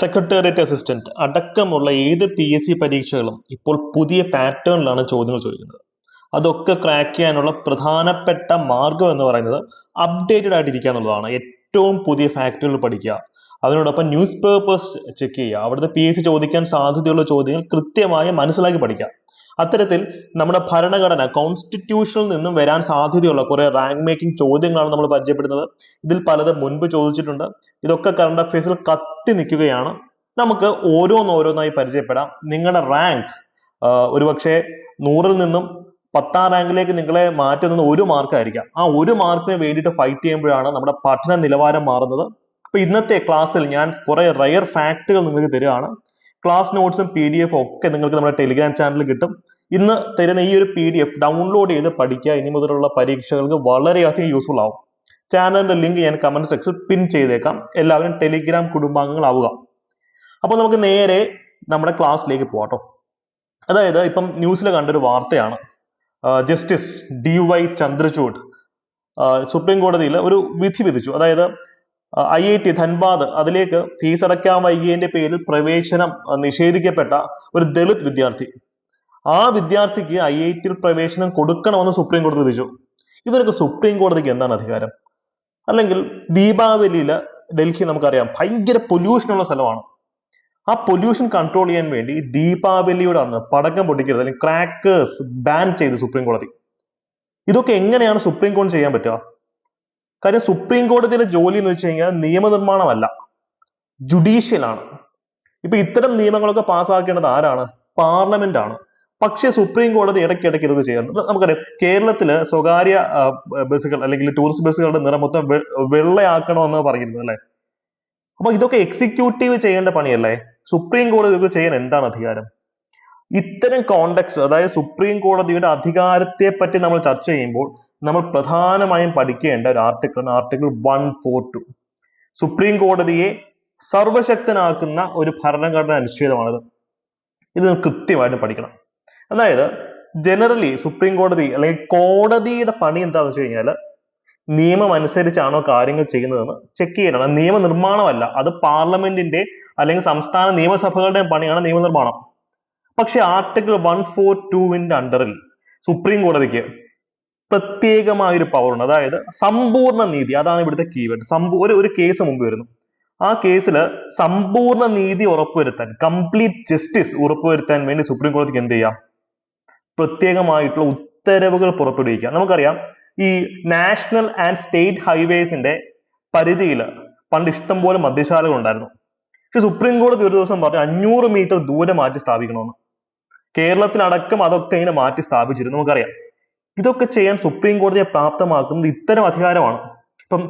Secretariat assistant അടക്കമുള്ള ഏത് P S C പരീക്ഷകളും ഇപ്പോൾ പുതിയ പാറ്റേണിലാണ് ചോദ്യങ്ങൾ ചോദിക്കുന്നത്. അതൊക്കെ ക്രാക്ക് ചെയ്യാനുള്ള പ്രധാനപ്പെട്ട മാർഗം എന്ന് പറയുന്നത് അപ്ഡേറ്റഡ് ആയിട്ടിരിക്കുക എന്നുള്ളതാണ്. ഏറ്റവും പുതിയ ഫാക്ടുകൾ പഠിക്കുക. അതിനോടൊപ്പം ന്യൂസ് പേപ്പേഴ്സ് ചെക്ക് ചെയ്യുക. അവിടുത്തെ പി എസ് സി ചോദിക്കാൻ സാധ്യതയുള്ള ചോദ്യങ്ങൾ കൃത്യമായി മനസ്സിലാക്കി പഠിക്കുക. അത്തരത്തിൽ നമ്മുടെ ഭരണഘടന കോൺസ്റ്റിറ്റ്യൂഷനിൽ നിന്നും വരാൻ സാധ്യതയുള്ള കുറെ റാങ്ക് മേക്കിംഗ് ചോദ്യങ്ങളാണ് നമ്മൾ പരിചയപ്പെടുന്നത്. ഇതിൽ പലത് മുൻപ് ചോദിച്ചിട്ടുണ്ട്. ഇതൊക്കെ കറണ്ട് അഫയേഴ്സിൽ കത്തി നിൽക്കുകയാണ്. നമുക്ക് ഓരോന്നോരോന്നായി പരിചയപ്പെടാം. നിങ്ങളുടെ റാങ്ക് ഒരുപക്ഷെ നൂറിൽ നിന്നും പത്താം റാങ്കിലേക്ക് നിങ്ങളെ മാറ്റുന്നത് ഒരു മാർക്കായിരിക്കാം ആ ഒരു മാർക്കിന് വേണ്ടിയിട്ട് ഫൈറ്റ് ചെയ്യുമ്പോഴാണ് നമ്മുടെ പഠന നിലവാരം മാറുന്നത്. അപ്പൊ ഇന്നത്തെ ക്ലാസ്സിൽ ഞാൻ കുറെ റയർ ഫാക്റ്റുകൾ നിങ്ങൾക്ക് തരികയാണ് ക്ലാസ് നോട്ട്സും പി ഡി എഫും ഒക്കെ നിങ്ങൾക്ക് നമ്മുടെ ടെലിഗ്രാം ചാനലിൽ കിട്ടും. ഇന്ന് തരുന്ന ഈ ഒരു പി ഡി എഫ് ഡൗൺലോഡ് ചെയ്ത് പഠിക്കുക ഇനി മുതലുള്ള പരീക്ഷകൾക്ക് വളരെയധികം യൂസ്ഫുൾ ആവും. ചാനലിന്റെ ലിങ്ക് ഞാൻ കമന്റ് സെക്ഷനിൽ പിൻ ചെയ്തേക്കാം. എല്ലാവരും ടെലിഗ്രാം കുടുംബാംഗങ്ങളാവുക. അപ്പോൾ നമുക്ക് നേരെ നമ്മുടെ ക്ലാസ്സിലേക്ക് പോകാട്ടോ അതായത് ഇപ്പം ന്യൂസിൽ കണ്ടൊരു വാർത്തയാണ്. Justice D Y Chandrachud supreme കോടതിയിൽ ഒരു വിധി വിധിച്ചു. അതായത് ഐ ഐ ടി ധൻബാദ് അതിലേക്ക് ഫീസ് അടയ്ക്കാൻ വൈകിയതിന്റെ പേരിൽ പ്രവേശനം നിഷേധിക്കപ്പെട്ട ഒരു ദളിത് വിദ്യാർത്ഥി. ആ വിദ്യാർത്ഥിക്ക് ഐ ഐ ടിയിൽ പ്രവേശനം കൊടുക്കണമെന്ന് സുപ്രീം കോടതി വിധിച്ചു. ഇവർക്ക് സുപ്രീം കോടതിക്ക് എന്താണ് അധികാരം? അല്ലെങ്കിൽ ദീപാവലിയിൽ ഡൽഹി നമുക്കറിയാം ഭയങ്കര പൊല്യൂഷൻ ഉള്ള സ്ഥലമാണ്. ആ പൊല്യൂഷൻ കൺട്രോൾ ചെയ്യാൻ വേണ്ടി ദീപാവലിയുടെ അന്ന് പടക്കം പൊട്ടിക്കരുത് അല്ലെങ്കിൽ ക്രാക്കേഴ്സ് ബാൻ ചെയ്തു സുപ്രീം കോടതി. ഇതൊക്കെ എങ്ങനെയാണ് സുപ്രീം കോടതി ചെയ്യാൻ പറ്റുക? കാര്യം സുപ്രീം കോടതിയുടെ ജോലി എന്ന് വെച്ച് കഴിഞ്ഞാൽ നിയമനിർമ്മാണമല്ല. ജുഡീഷ്യൽ ആണ്. ഇപ്പൊ ഇത്തരം നിയമങ്ങളൊക്കെ പാസ്സാക്കേണ്ടത് ആരാണ്? പാർലമെന്റ് ആണ്. പക്ഷേ സുപ്രീം കോടതി ഇടയ്ക്കിടയ്ക്ക് ഇതൊക്കെ ചെയ്യാറുണ്ട്. നമുക്കറിയാം. കേരളത്തിൽ സ്വകാര്യ ബസ്സുകൾ അല്ലെങ്കിൽ ടൂറിസ്റ്റ് ബസ്സുകളുടെ നിറം മൊത്തം വെള്ളയാക്കണമെന്ന് പറയുന്നത് അല്ലെ? അപ്പൊ ഇതൊക്കെ എക്സിക്യൂട്ടീവ് ചെയ്യേണ്ട പണിയല്ലേ? സുപ്രീം കോടതി ഇതൊക്കെ ചെയ്യാൻ എന്താണ് അധികാരം? ഇത്തരം കോണ്ടെക്സ്റ്റ് അതായത് സുപ്രീം കോടതിയുടെ അധികാരത്തെ പറ്റി നമ്മൾ ചർച്ച ചെയ്യുമ്പോൾ നമ്മൾ പ്രധാനമായും പഠിക്കേണ്ട ഒരു article article one four two supreme കോടതിയെ സർവശക്തനാക്കുന്ന ഒരു ഭരണഘടന അനുച്ഛേദമാണിത് ഇത് കൃത്യമായിട്ട് പഠിക്കണം. അതായത് ജനറലി സുപ്രീം കോടതി അല്ലെങ്കിൽ കോടതിയുടെ പണി എന്താണെന്ന് വെച്ച് കഴിഞ്ഞാൽ നിയമം അനുസരിച്ചാണോ കാര്യങ്ങൾ ചെയ്യുന്നതെന്ന് ചെക്ക് ചെയ്യലാണ്. അത് നിയമനിർമ്മാണമല്ല. അത് പാർലമെന്റിന്റെ അല്ലെങ്കിൽ സംസ്ഥാന നിയമസഭകളുടെ പണിയാണ് നിയമനിർമ്മാണം. പക്ഷെ ആർട്ടിക്കിൾ വൺ ഫോർ ടുവിന്റെ അണ്ടറിൽ സുപ്രീം കോടതിക്ക് പ്രത്യേകമായ ഒരു പവർ ഉണ്ട്. അതായത് സമ്പൂർണ നീതി. അതാണ് ഇവിടുത്തെ കീവേഡ് സമ്പൂ ഒരു ഒരു കേസ് മുമ്പ് വരുന്നു. ആ കേസിൽ സമ്പൂർണ നീതി ഉറപ്പുവരുത്താൻ കംപ്ലീറ്റ് ജസ്റ്റിസ് ഉറപ്പുവരുത്താൻ വേണ്ടി സുപ്രീം കോടതിക്ക് എന്ത് ചെയ്യാം? പ്രത്യേകമായിട്ടുള്ള ഉത്തരവുകൾ പുറപ്പെടുവിക്കുക. നമുക്കറിയാം ഈ നാഷണൽ ആൻഡ് സ്റ്റേറ്റ് ഹൈവേസിന്റെ പരിധിയിൽ പണ്ട് ഇഷ്ടംപോലെ മദ്യശാലകൾ ഉണ്ടായിരുന്നു. പക്ഷെ സുപ്രീം കോടതി ഒരു ദിവസം പറഞ്ഞു അഞ്ഞൂറ് മീറ്റർ ദൂരെ മാറ്റി സ്ഥാപിക്കണമെന്ന്. കേരളത്തിലടക്കം അതൊക്കെ ഇങ്ങനെ മാറ്റി സ്ഥാപിച്ചിരുന്നു നമുക്കറിയാം. ഇതൊക്കെ ചെയ്യാൻ സുപ്രീം കോടതിയെ പ്രാപ്തമാക്കുന്നത് ഇത്തരം അധികാരമാണ്. ഇപ്പം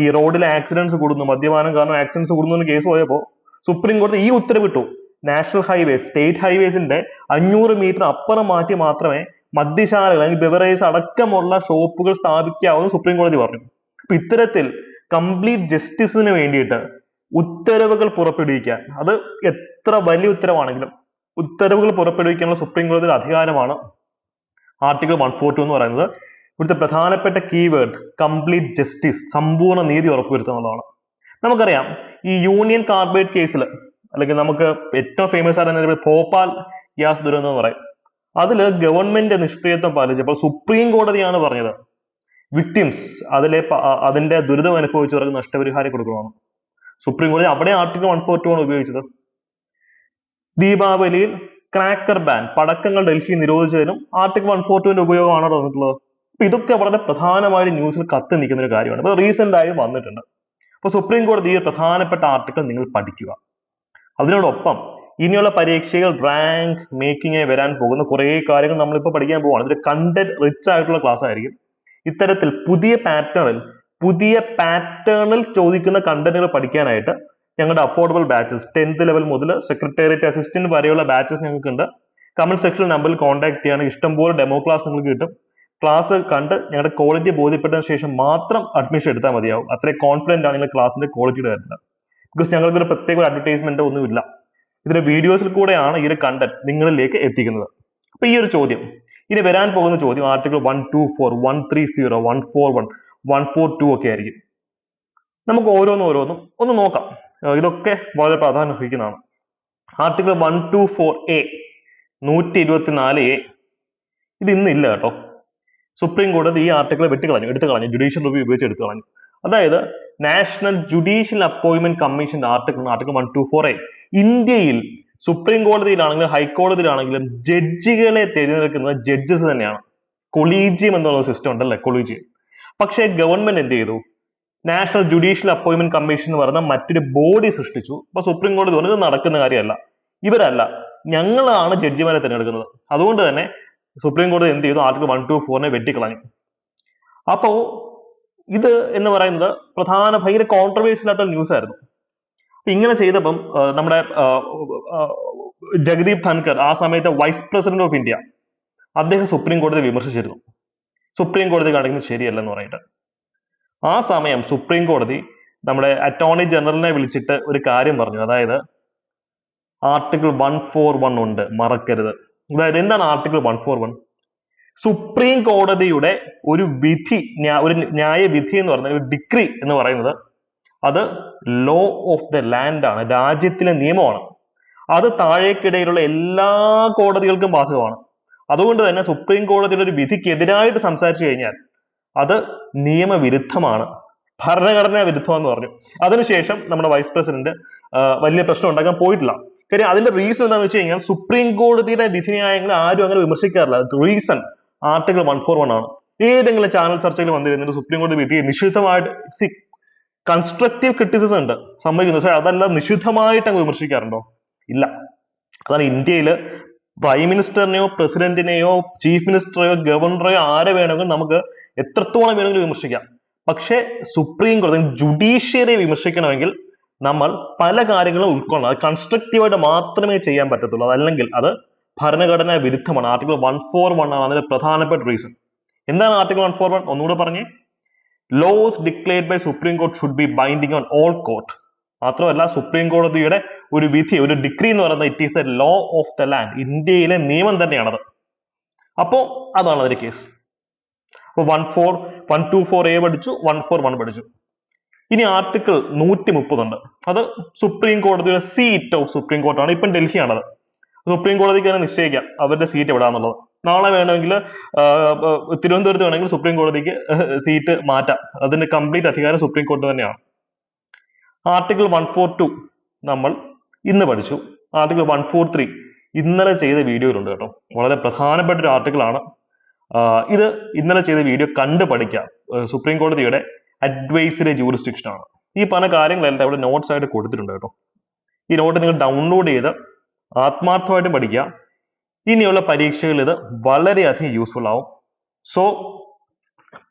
ഈ റോഡിലെ ആക്സിഡൻസ് കൂടുന്നു മദ്യപാനം കാരണം ആക്സിഡൻസ് കൂടുന്നു കേസ് പോയപ്പോൾ സുപ്രീം കോടതി ഈ ഉത്തരവിട്ടു. നാഷണൽ ഹൈവേസ് സ്റ്റേറ്റ് ഹൈവേസിന്റെ അഞ്ഞൂറ് മീറ്റർ അപ്പുറം മാറ്റി മാത്രമേ മദ്യശാലകൾ അല്ലെങ്കിൽ ബെവറേജ് അടക്കമുള്ള ഷോപ്പുകൾ സ്ഥാപിക്കാവൂ സുപ്രീം കോടതി പറഞ്ഞു. അപ്പൊ ഇത്തരത്തിൽ കംപ്ലീറ്റ് ജസ്റ്റിസിന് വേണ്ടിയിട്ട് ഉത്തരവുകൾ പുറപ്പെടുവിക്കാൻ അത് എത്ര വലിയ ഉത്തരവാണെങ്കിലും ഉത്തരവുകൾ പുറപ്പെടുവിക്കാനുള്ള സുപ്രീം കോടതിയുടെ അധികാരമാണ് ആർട്ടിക്കിൾ വൺ ഫോർ ടു എന്ന് പറയുന്നത്. ഇവിടുത്തെ പ്രധാനപ്പെട്ട കീവേഡ് കംപ്ലീറ്റ് ജസ്റ്റിസ് സമ്പൂർണ നീതി ഉറപ്പുവരുത്തുക എന്നുള്ളതാണ്. നമുക്കറിയാം ഈ യൂണിയൻ കാർബൈഡ് കേസിൽ അല്ലെങ്കിൽ നമുക്ക് ഏറ്റവും ഫേമസ് ആയിട്ട് ഭോപ്പാൽ ഗ്യാസ് ദുരന്തം എന്ന് പറയും. അതിൽ ഗവൺമെന്റ് നിഷ്ക്രിയത്വം പാലിച്ചപ്പോൾ സുപ്രീം കോടതിയാണ് പറഞ്ഞത് വിക്ടിംസ് അതിലെ അതിന്റെ ദുരിതം അനുഭവിച്ചവർക്ക് നഷ്ടപരിഹാരം കൊടുക്കണമെന്ന് സുപ്രീം കോടതി അവിടെ ആർട്ടിക്കിൾ വൺ ഫോർ ടു ആണ് ഉപയോഗിച്ചത്. ദീപാവലിയിൽ ക്രാക്കർ ബാൻ പടക്കങ്ങൾ ഡൽഹി നിരോധിച്ചതിനും ആർട്ടിക്കിൾ വൺ ഫോർ ടുവിന്റെ ഉപയോഗമാണ് തന്നിട്ടുള്ളത് അപ്പൊ ഇതൊക്കെ വളരെ പ്രധാനമായിട്ട് ന്യൂസിൽ കത്തി നിൽക്കുന്ന ഒരു കാര്യമാണ്. ഇപ്പൊ റീസെന്റ് ആയി വന്നിട്ടുണ്ട്. അപ്പൊ സുപ്രീം കോടതി ഈ പ്രധാനപ്പെട്ട ആർട്ടിക്കിൾ നിങ്ങൾ പഠിക്കുക. അതിനോടൊപ്പം ഇനിയുള്ള പരീക്ഷകൾ റാങ്ക് മേക്കിംഗ് വരാൻ പോകുന്ന കുറേ കാര്യങ്ങൾ നമ്മളിപ്പോൾ പഠിക്കാൻ പോവാണ്. ഇതൊരു കണ്ടന്റ് റിച്ച് ആയിട്ടുള്ള ക്ലാസ് ആയിരിക്കും. ഇത്തരത്തിൽ പുതിയ പാറ്റേണിൽ പുതിയ പാറ്റേണിൽ ചോദിക്കുന്ന കണ്ടന്റുകൾ പഠിക്കാനായിട്ട് ഞങ്ങളുടെ അഫോർഡബിൾ ബാച്ചസ് ടെൻത്ത് ലെവൽ മുതൽ സെക്രട്ടേറിയറ്റ് അസിസ്റ്റന്റ് വരെയുള്ള ബാച്ചസ് ഞങ്ങൾക്കുണ്ട്. കമന്റ് സെക്ഷൻ നമ്പറിൽ കോൺടാക്ട് ചെയ്യുകയാണെങ്കിൽ ഇഷ്ടംപോലെ ഡെമോ ക്ലാസ് നിങ്ങൾക്ക് കിട്ടും. ക്ലാസ് കണ്ട് ഞങ്ങളുടെ ക്വാളിറ്റി ബോധ്യപ്പെട്ടതിന് ശേഷം മാത്രം അഡ്മിഷൻ എടുത്താൽ മതിയാവും. അത്രയും കോൺഫിഡന്റ് ആണ് നിങ്ങൾ ക്ലാസിന്റെ ക്വാളിറ്റിയുടെ കാര്യത്തിൽ ബിക്കോസ് ഞങ്ങൾക്ക് ഒരു പ്രത്യേക അഡ്വർടൈസ്മെന്റ് ഒന്നുമില്ല ഇതിന്റെ വീഡിയോസിൽ കൂടെയാണ് ഈ ഒരു കണ്ടന്റ് നിങ്ങളിലേക്ക് എത്തിക്കുന്നത്. അപ്പൊ ഈ ഒരു ചോദ്യം. ഇനി വരാൻ പോകുന്ന ചോദ്യം article one two four one three zero one four one one four two ഒക്കെ ആയിരിക്കും. നമുക്ക് ഓരോന്നും ഓരോന്നും ഒന്ന് നോക്കാം. ഇതൊക്കെ വളരെ പ്രാധാന്യം അർഹിക്കുന്നതാണ്. Article one two four A നൂറ്റി ഇരുപത്തിനാല് എ ഇത് ഇന്നില്ല കേട്ടോ. സുപ്രീം കോടതി ഈ ആർട്ടിക്കിൾ വെട്ടിക്കളഞ്ഞു എടുത്തു കളഞ്ഞു ജുഡീഷ്യൽ റിവ്യൂ ഉപയോഗിച്ച് എടുത്തു കളഞ്ഞു. അതായത് നാഷണൽ ജുഡീഷ്യൽ അപ്പോയിന്റ്മെന്റ് കമ്മീഷന്റെ article article one two four A ഇന്ത്യയിൽ സുപ്രീം കോടതിയിലാണെങ്കിലും ഹൈക്കോടതിയിലാണെങ്കിലും ജഡ്ജികളെ തിരഞ്ഞെടുക്കുന്നത് ജഡ്ജസ് തന്നെയാണ്. കൊളീജിയം എന്നുള്ള സിസ്റ്റം ഉണ്ടല്ലേ കൊളീജിയം പക്ഷേ ഗവൺമെന്റ് എന്ത് ചെയ്തു? നാഷണൽ ജുഡീഷ്യൽ അപ്പോയിന്റ്മെന്റ് കമ്മീഷൻ എന്ന് പറയുന്ന മറ്റൊരു ബോഡി സൃഷ്ടിച്ചു. അപ്പൊ സുപ്രീം കോടതി പറഞ്ഞു ഇത് നടക്കുന്ന കാര്യമല്ല. ഇവരല്ല ഞങ്ങളാണ് ജഡ്ജിമാരെ തിരഞ്ഞെടുക്കുന്നത്. അതുകൊണ്ട് തന്നെ സുപ്രീം കോടതി എന്ത് ചെയ്തു? ആർട്ടിക്കിൾ വൺ ടു ഫോറിനെ വെട്ടിക്കളഞ്ഞു. അപ്പോ ഇത് എന്ന് പറയുന്നത് പ്രധാന ഭയങ്കര കോൺട്രവേഴ്സ്യൽ ആയിട്ടുള്ള ന്യൂസ് ആയിരുന്നു. ഇങ്ങനെ ചെയ്തപ്പം നമ്മുടെ ജഗദീപ് ധൻകർ ആ സമയത്തെ വൈസ് പ്രസിഡന്റ് ഓഫ് ഇന്ത്യ അദ്ദേഹം സുപ്രീം കോടതി വിമർശിച്ചിരുന്നു. സുപ്രീം കോടതി കാണിക്കുന്നത് ശരിയല്ലെന്ന് പറഞ്ഞിട്ട്. ആ സമയം സുപ്രീം കോടതി നമ്മുടെ അറ്റോർണി ജനറലിനെ വിളിച്ചിട്ട് ഒരു കാര്യം പറഞ്ഞു. അതായത് ആർട്ടിക്കിൾ വൺ ഫോർ വൺ ഉണ്ട്. മറക്കരുത്. അതായത് എന്താണ് article one four one supreme കോടതിയുടെ ഒരു വിധി ഒരു ന്യായവിധി എന്ന് പറയുന്നത് ഒരു ഡിഗ്രി എന്ന് പറയുന്നത് അത് ലോ ഓഫ് ദ ലാൻഡ് ആണ് രാജ്യത്തിലെ നിയമമാണ്. അത് താഴേക്കിടയിലുള്ള എല്ലാ കോടതികൾക്കും ബാധകമാണ്. അതുകൊണ്ട് തന്നെ സുപ്രീം കോടതിയുടെ ഒരു വിധിക്കെതിരായിട്ട് സംസാരിച്ചു കഴിഞ്ഞാൽ അത് നിയമവിരുദ്ധമാണ് ഭരണഘടനാ വിരുദ്ധം എന്ന് പറഞ്ഞു. അതിനുശേഷം നമ്മുടെ വൈസ് പ്രസിഡന്റ് വലിയ പ്രശ്നം ഉണ്ടാക്കാൻ പോയിട്ടില്ല. കാര്യം അതിന്റെ റീസൺ എന്താണെന്ന് വെച്ച് കഴിഞ്ഞാൽ സുപ്രീം കോടതിയുടെ വിധിന്യായങ്ങളെ ആരും അങ്ങനെ വിമർശിക്കാറില്ല. Reason article one four one ആണ്. ഏതെങ്കിലും ചാനൽ ചർച്ചയിൽ വന്നിരുന്നിട്ട് സുപ്രീം കോടതി വിധി നിഷിദ്ധമായിട്ട് കൺസ്ട്രക്റ്റീവ് ക്രിറ്റിസിസം ഉണ്ട്. സമ്മതിക്കുന്നു പക്ഷെ അതല്ല നിഷിദ്ധമായിട്ട് അങ്ങ് വിമർശിക്കാറുണ്ടോ? ഇല്ല. അതാണ് ഇന്ത്യയിൽ പ്രൈം മിനിസ്റ്ററിനെയോ പ്രസിഡന്റിനെയോ ചീഫ് മിനിസ്റ്ററെയോ ഗവർണറെയോ ആരെ വേണമെങ്കിലും നമുക്ക് എത്രത്തോളം വേണമെങ്കിലും വിമർശിക്കാം. പക്ഷെ സുപ്രീം കോടതി ജുഡീഷ്യറിയെ വിമർശിക്കണമെങ്കിൽ നമ്മൾ പല കാര്യങ്ങളും ഉൾക്കൊള്ളണം. അത് കൺസ്ട്രക്റ്റീവായിട്ട് മാത്രമേ ചെയ്യാൻ പറ്റത്തുള്ളൂ. അതല്ലെങ്കിൽ അത് ഭരണഘടനാ വിരുദ്ധമാണ്. ആർട്ടിക്കിൾ വൺ ഫോർ വൺ ആണ് അതിന്റെ പ്രധാനപ്പെട്ട റീസൺ എന്താണ് ആർട്ടിക്കിൾ വൺ ഫോർ വൺ ഒന്നുകൂടെ പറഞ്ഞേ. Laws declared by supreme court should be binding on all court മാത്രമല്ല സുപ്രീം കോടതിയുടെ ഒരു വിധി ഒരു ഡിഗ്രി എന്ന് പറയുന്നത് it is the law of the land ഇന്ത്യയിലെ നിയമം തന്നെയാണത്. അപ്പോ അതാണ് അതിന്റെ കേസ് അപ്പൊ one four one two four A പഠിച്ചു വൺ ഫോർ വൺ പഠിച്ചു. ഇനി ആർട്ടിക്കിൾ നൂറ്റി മുപ്പതുണ്ട് അത് സുപ്രീം കോടതിയുടെ സീറ്റ് ഓഫ് സുപ്രീം കോർട്ടാണ് ഇപ്പം ഡൽഹിയാണത്. സുപ്രീം കോടതിക്ക് തന്നെ നിശ്ചയിക്കാം അവരുടെ സീറ്റ് എവിടാന്നുള്ളത്. നാളെ വേണമെങ്കിൽ തിരുവനന്തപുരത്ത് വേണമെങ്കിൽ സുപ്രീം കോടതിക്ക് സീറ്റ് മാറ്റാം. അതിന്റെ കംപ്ലീറ്റ് അധികാരം സുപ്രീം കോടതി തന്നെയാണ്. ആർട്ടിക്കിൾ വൺ ഫോർ ടു നമ്മൾ ഇന്ന് പഠിച്ചു. ആർട്ടിക്കിൾ വൺ ഫോർ ത്രീ ഇന്നലെ ചെയ്ത വീഡിയോയിലുണ്ട് കേട്ടോ. വളരെ പ്രധാനപ്പെട്ട ഒരു ആഹ് ഇത് ഇന്നലെ ചെയ്ത വീഡിയോ കണ്ടു പഠിക്കാം. സുപ്രീം കോടതിയുടെ അഡ്വൈസറി ജൂറിസ്ഡിക്ഷൻ ആണ്. ഈ പറഞ്ഞ കാര്യങ്ങളെല്ലാം ഇവിടെ നോട്ട്സ് ആയിട്ട് കൊടുത്തിട്ടുണ്ട് കേട്ടോ. ഈ നോട്ട് നിങ്ങൾ ഡൗൺലോഡ് ചെയ്ത് ആത്മാർത്ഥമായിട്ട് പഠിക്കുക. ഇനിയുള്ള പരീക്ഷകളിൽ ഇത് വളരെയധികം യൂസ്ഫുൾ ആവും. സോ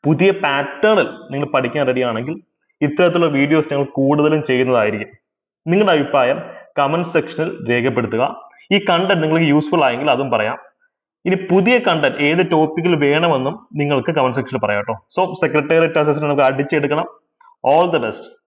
പുതിയ പാറ്റേണിൽ നിങ്ങൾ പഠിക്കാൻ റെഡി ആണെങ്കിൽ ഇത്തരത്തിലുള്ള വീഡിയോസ് ഞങ്ങൾ കൂടുതലും ചെയ്യുന്നതായിരിക്കും. നിങ്ങളുടെ അഭിപ്രായം കമന്റ് സെക്ഷനിൽ രേഖപ്പെടുത്തുക. ഈ കണ്ടന്റ് നിങ്ങൾക്ക് യൂസ്ഫുൾ ആയെങ്കിൽ അതും പറയാം. ഇനി പുതിയ കണ്ടന്റ് ഏത് ടോപ്പിക്കിൽ വേണമെന്നും നിങ്ങൾക്ക് കമന്റ് സെക്ഷനിൽ പറയാം കേട്ടോ. സോ സെക്രട്ടേറിയറ്റ് അസിസ്റ്റന്റ് നമുക്ക് അടിച്ചെടുക്കണം. All the best